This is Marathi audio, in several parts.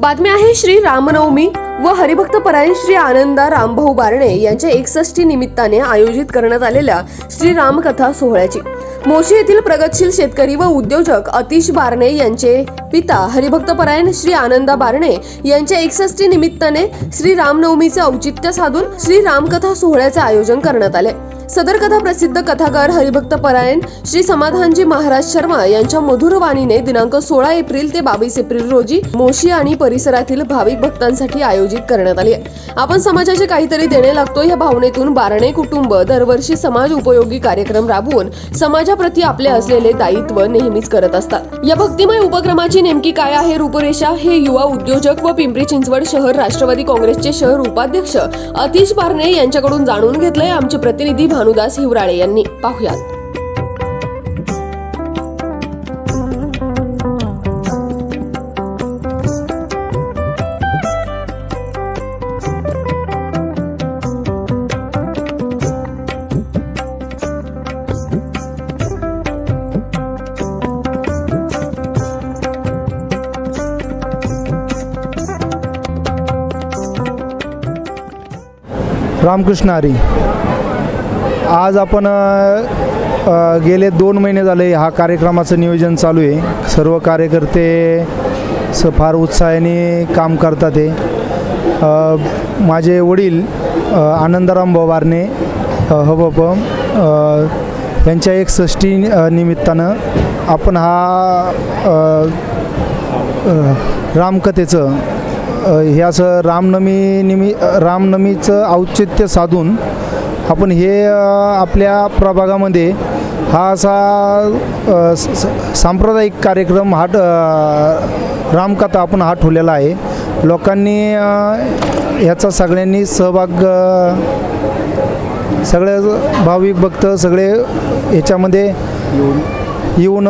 बातमी आहे श्री रामनवमी व हरिभक्त परायण श्री आनंदा रामभाऊ बारणे यांच्या एकसष्टी निमित्ताने आयोजित करण्यात आलेल्या श्री रामकथा सोहळ्याची. मोशी येथील प्रगतशील शेतकरी व उद्योजक अतिश बारणे यांचे पिता हरिभक्त परायण श्री आनंदा बारणे यांच्या एकसष्टी निमित्ताने श्री रामनवमीचे औचित्य साधून श्री रामकथा सोहळ्याचे आयोजन करण्यात आले. सदर कथा प्रसिद्ध कथाकार हरिभक्त परायण श्री समाधानजी महाराज शर्मा यांच्या मधुर वाणीने दिनांक सोळा एप्रिल ते बावीस एप्रिल रोजी मोशी आणि परिसरातील भाविक भक्तांसाठी आयोजित करण्यात आली आहे. आपण समाजाचे काहीतरी देणे लागतो या भावनेतून बारणे कुटुंब दरवर्षी समाज उपयोगी कार्यक्रम राबवून समाजाप्रती आपले असलेले दायित्व नेहमीच करत असतात. या भक्तिमय उपक्रमाची नेमकी काय आहे रूपरेषा? हे युवा उद्योजक व पिंपरी चिंचवड शहर राष्ट्रवादी काँग्रेसचे शहर उपाध्यक्ष अतिश बारणे यांच्याकडून जाणून घेतलंय आमचे प्रतिनिधी भानुदास हिवराळे यांनी. पाहुयात. रामकृष्ण हरी. आज आपण गेले दोन महिने झाले हा कार्यक्रमाचं नियोजन चालू आहे. सर्व कार्यकर्ते स फार उत्साहाने काम करतात आहे माझे वडील आनंदराम बारणे हबप यांच्या एक षष्टी निमित्तानं आपण हा रामकथेचं हे असं रामनवमी निमि रामनवमीचं औचित्य साधून आपण हे आपल्या प्रभागामध्ये हा असा स- सांप्रदायिक कार्यक्रम हा रामकथा आपण हा ठेवलेला आहे. लोकांनी ह्याचा सगळ्यांनी सहभाग सगळे भाविक भक्त सगळे ह्याच्यामध्ये येऊन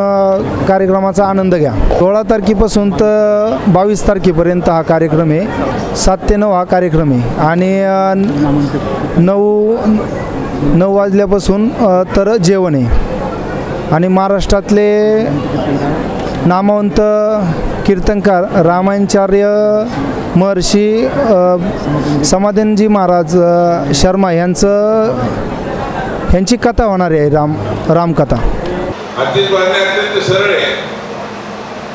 कार्यक्रमाचा आनंद घ्या. सोळा तारखेपासून तर बावीस तारखेपर्यंत हा कार्यक्रम आहे. सात ते नऊ हा कार्यक्रम आहे. आणि नऊ नऊ वाजल्यापासून तर जेवण आहे. आणि महाराष्ट्रातले नामवंत कीर्तनकार रामाचार्य महर्षी समाधानजी महाराज शर्मा यांचं यांची कथा होणार आहे राम रामकथा. आजची बारणे अत्यंत सरळ आहे.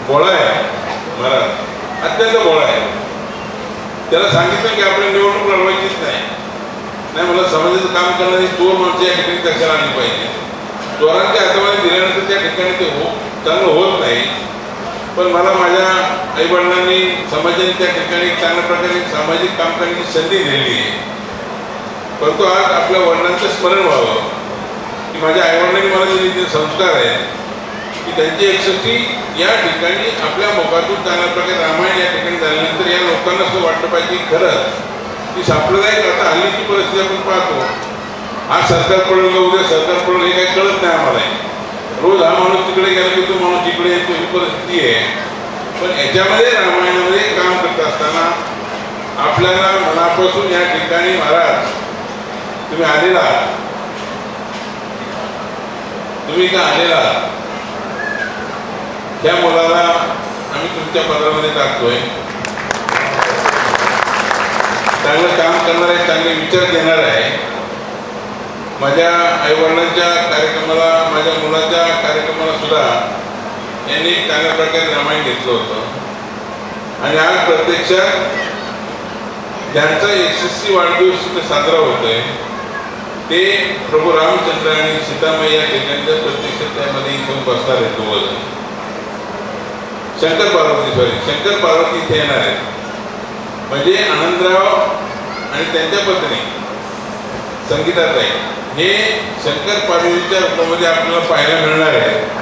बोळा आहे. महाराज अत्यंत बोळा आहे. त्याला सांगितलं की आपल्या निवडणूक लढवायचीच नाही. नाही मला समाजाचं काम करणारी चोर माणसं या ठिकाणी कशाला आणली पाहिजे. चोरांच्या हातामध्ये दिल्यानंतर त्या ठिकाणी ते हो चांगलं होत नाही. पण मला माझ्या आईवडिलांनी समाजाने त्या ठिकाणी चांगल्या प्रकारे सामाजिक काम करण्याची संधी दिलेली आहे. परंतु आज आपल्या वडिलांचं स्मरण व्हावं. की माझ्या आईवडिलांनी मला दिलेले जे संस्कार आहेत की त्यांची एकसष्टी या ठिकाणी आपल्या मुखातून चांगल्या प्रकारे रामायण या ठिकाणी झाल्यानंतर या लोकांना असं वाटलं पाहिजे की खरंच की सांप्रदायिक आता हल्लीची परिस्थिती आपण पाहतो. आज सरकार पडलं का उद्या सरकार पडलं हे काही कळत नाही आम्हाला. रोज हा माणूस तिकडे गेला की तो माणूस तिकडे येतो ही परिस्थिती आहे. पण याच्यामध्ये रामायणामध्ये काम करत असताना आपल्याला मनापासून या ठिकाणी महाराज तुम्ही आलेला आहात. तुम्ही का आलेला आहात? त्या मुलाला आम्ही तुमच्या पदामध्ये टाकतोय. चांगलं काम करणार आहे चांगले विचार देणार आहे. माझ्या आईवडिलांच्या कार्यक्रमाला माझ्या मुलाच्या कार्यक्रमाला सुद्धा यांनी चांगल्या प्रकारे रामायण घेतलं होतं. आणि आज प्रत्यक्षात ज्यांचा यशस्वी वाढदिवस साजरा होतोय ते प्रभू रामचंद्र आणि सीतामाई या ठिकाणच्या प्रत्यक्षात त्यामध्ये इथून बसणार आहेत दोघं शंकर पार्वती सॉरी शंकर पार्वती इथे येणार आहेत. म्हणजे आनंदराव आणि त्यांच्या पत्नी संगीताताई हे शंकर पार्वतीच्या रूपामध्ये आपल्याला पाहायला मिळणार आहे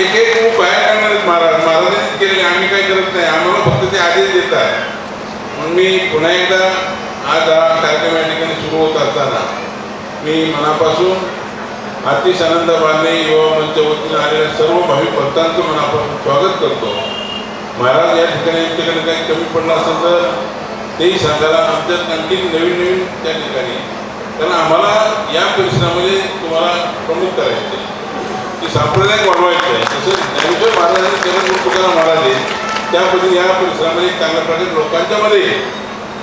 एक एक खूप बाहेर काढणार महाराज. महाराजांनी केलेले आम्ही काही करत नाही. आम्हाला फक्त ते आदेश देतात. म्हणून मी पुन्हा एकदा आज हा कार्यक्रम या ठिकाणी सुरू होत असताना मी मनापासून अतिश आनंद बांधणे युवा मंच वतीनं आलेल्या सर्व भाविक भक्तांचं मनापासून स्वागत करतो. महाराज या ठिकाणी आमच्याकडे काही कमी पडलं असेल तर तेही सांगायला आमच्यात आणखी नवीन नवीन त्या ठिकाणी. कारण आम्हाला या परिसरामध्ये तुम्हाला प्रमुख करायचे की सांप्रदायिक वाढवायचं आहे. तसंच ज्ञानेश्वर महाराजांनी केलं तुकाराम महाराज आहेत त्या पद्धतीने या परिसरामध्ये चांगल्या प्रकारे लोकांच्यामध्ये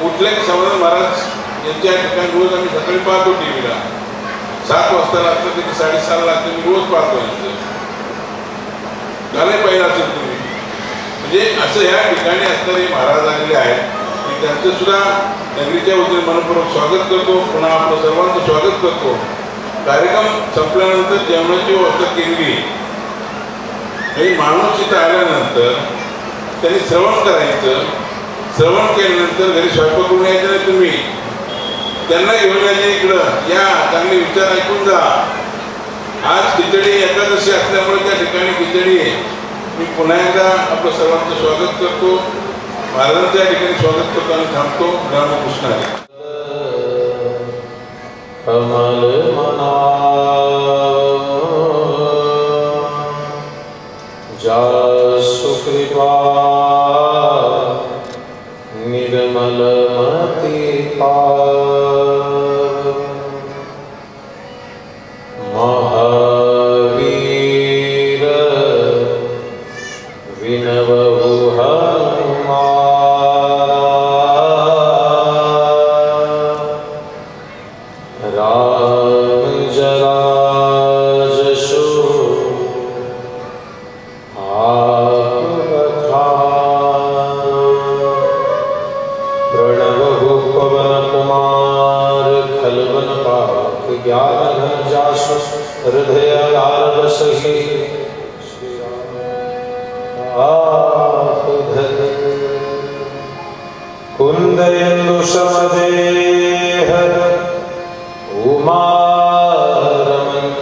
कुठल्याही समाधान महाराज यांच्या ठिकाणी रोज आम्ही सकाळी पाहतो टी व्हीला सात वाजता लागतं कधी साडेसहाला लागतं मी रोज पाहतो यांचं. गाणे पाहिजे असेल तुम्ही. म्हणजे असं ह्या ठिकाणी असणारे महाराज आलेले आहेत की त्यांचं सुद्धा नगरीच्या वतीने मनपूर्वक स्वागत करतो. पुन्हा आपलं सर्वांचं स्वागत करतो. कार्यक्रम संपल्यानंतर जेवणाची व्यवस्था केली म्हणजे माणूस इथं आल्यानंतर त्यांनी श्रवण करायचं. श्रवण केल्यानंतर घरी स्वयंपाक करून यायचं नाही तुम्ही. त्यांना घेऊन यायचे इकडं. या चांगले विचार ऐकून जा. आज खिचडी एकादशी असल्यामुळे त्या ठिकाणी खिचडी आहे. मी पुन्हा एकदा आपलं सर्वांचं स्वागत करतो. महाराजांच्या ठिकाणी स्वागत करतो आणि थांबतो. रामकृष्ण कमल मना जा सुकृपा Uh...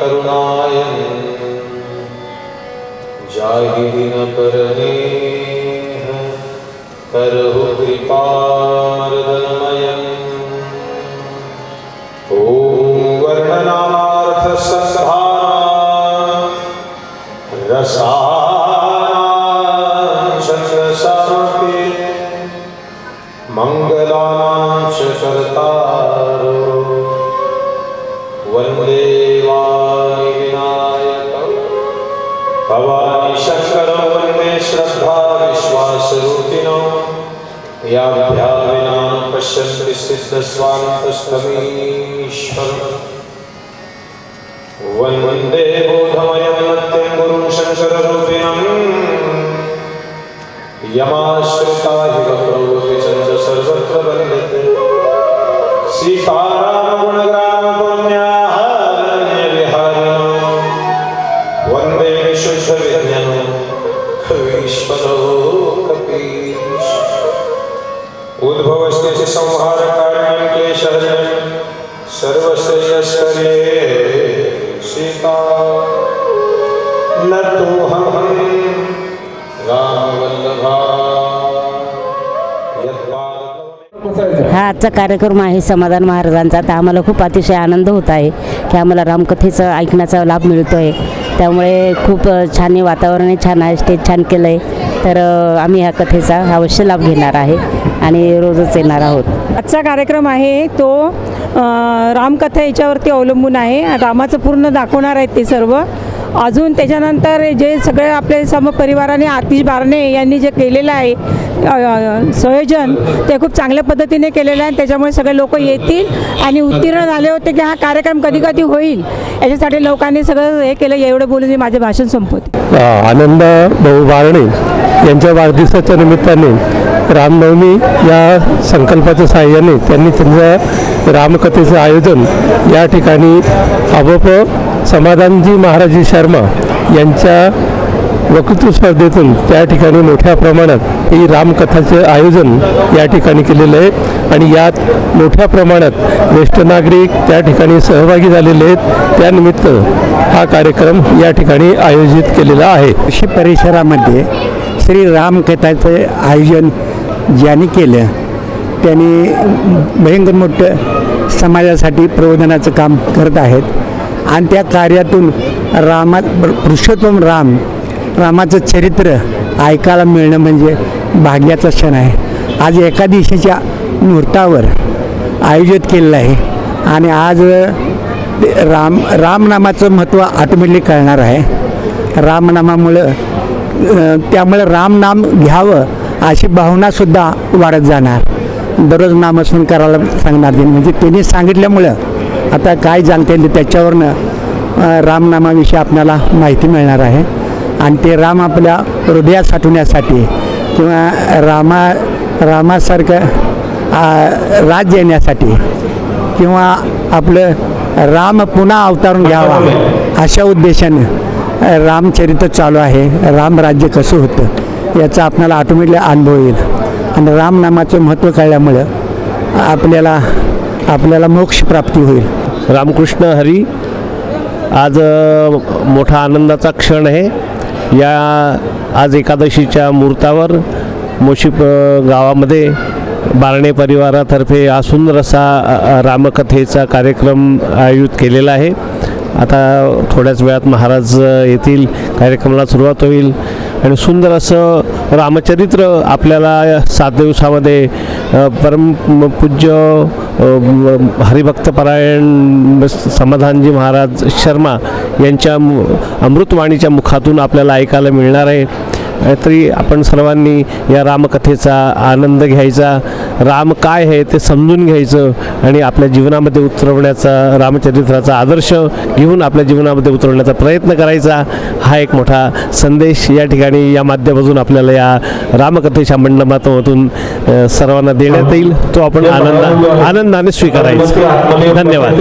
करुणायन् जाहि दिन परनेह करहु कृपामर्दनमयम् ॐ रसा रसायनसमर्पे मङ्गलानां च कर्ता विश्वासरूपिणौ याभ्या विना पश्यन्ति सिद्धस्वान्तस्तमीश्वरम् संहारकार्यं सर्वश्रेयस्करे सीता। न तोऽहं रामवल्लभा। यद्वाद हा आजचा कार्यक्रम आहे समाधान महाराजांचा. तर आम्हाला खूप अतिशय आनंद होत आहे की आम्हाला रामकथेचा ऐकण्याचा लाभ मिळतो आहे त्यामुळे खूप छान आहे वातावरणही छान आहे स्टेज छान केलं आहे तर आम्ही ह्या कथेचा अवश्य लाभ घेणार आहे. आणि रोजच येणार आहोत. आजचा कार्यक्रम आहे तो रामकथा याच्यावरती अवलंबून आहे. रामाचं पूर्ण दाखवणार आहेत ते सर्व. अजून त्याच्यानंतर जे सगळे आपले समपरिवाराने आतिश बारणे यांनी जे केलेलं आहे संयोजन ते खूप चांगल्या पद्धतीने केलेलं आहे. त्याच्यामुळे सगळे लोक येतील आणि उत्तीर्ण झाले होते की हा कार्यक्रम कधी कधी होईल. याच्यासाठी लोकांनी सगळं हे केलं. एवढं बोलून मी माझे भाषण संपवते. आनंद भाऊ बारणे यांच्या वाढदिवसाच्या निमित्ताने रामनवमी या संकल्पाच्या सहाय्याने त्यांनी त्यांच्या रामकथेचं आयोजन या ठिकाणी अबोप समाधानजी महाराजी शर्मा यांच्या वक्तृत्व स्पर्धेतून त्या ठिकाणी मोठ्या प्रमाणात ही रामकथाचे आयोजन या ठिकाणी केलेलं आहे. आणि यात मोठ्या प्रमाणात ज्येष्ठ नागरिक त्या ठिकाणी सहभागी झालेले आहेत. त्यानिमित्त हा कार्यक्रम या ठिकाणी आयोजित केलेला आहे. कृषी परिसरामध्ये श्री रामकथाचे आयोजन ज्याने केलं त्यांनी भयंकर मोठं समाजासाठी प्रबोधनाचं काम करत आहेत. आणि त्या कार्यातून रामा पुरुषोत्तम राम रामाचं चरित्र ऐकायला मिळणं म्हणजे भाग्याचा क्षण आहे. आज एका दिवशीच्या मुहूर्तावर आयोजित केलेलं आहे. आणि आज राम रामनामाचं महत्त्व ऑटोमॅटिकली कळणार आहे. रामनामामुळं त्यामुळं त्यामुळे घ्यावं अशी भावनासुद्धा वाढत जाणार. दररोज नामस्मरण करायला सांगणार ते. म्हणजे त्यांनी सांगितल्यामुळं आता काय जाणता येईल त्याच्यावरनं रामनामाविषयी आपल्याला माहिती मिळणार आहे. आणि ते राम आपल्या हृदयात साठवण्यासाठी किंवा रामा रामासारखं राज्य येण्यासाठी किंवा आपलं राम पुन्हा अवतारून घ्यावा अशा उद्देशानं रामचरित्र चालू आहे. रामराज्य कसं होतं? याचा आपल्याला ऑटोमॅटिकली अनुभव येईल. आणि रामनामाचं महत्त्व कळल्यामुळं आपल्याला आपल्याला मोक्षप्राप्ती होईल. रामकृष्ण हरी आज मोठा आनंदाचा क्षण आहे. या आज एकादशीच्या मुहूर्तावर मोशीप गावामध्ये बारणे परिवारातर्फे हा सुंदर असा रामकथेचा कार्यक्रम आयोजित केलेला आहे. आता थोड्याच वेळात महाराज येतील कार्यक्रमाला सुरुवात होईल. आणि सुंदर असं रामचरित्र आपल्याला सात दिवसामध्ये परम पूज्य हरिभक्तपरायण समाधानजी महाराज शर्मा यांच्या अमृतवाणीच्या मुखातून आपल्याला ऐकायला मिळणार आहे. तरी आपण सर्वांनी या रामकथेचा आनंद घ्यायचा. राम काय आहे ते समजून घ्यायचं आणि आपल्या जीवनामध्ये उतरवण्याचा रामचरित्राचा आदर्श घेऊन आपल्या जीवनामध्ये उतरवण्याचा प्रयत्न करायचा. हा एक मोठा संदेश या ठिकाणी या माध्यमातून आपल्याला या रामकथेच्या मंडपातून सर्वांना देण्यात येईल. तो आपण आनंद आनंदाने स्वीकारायचा. धन्यवाद.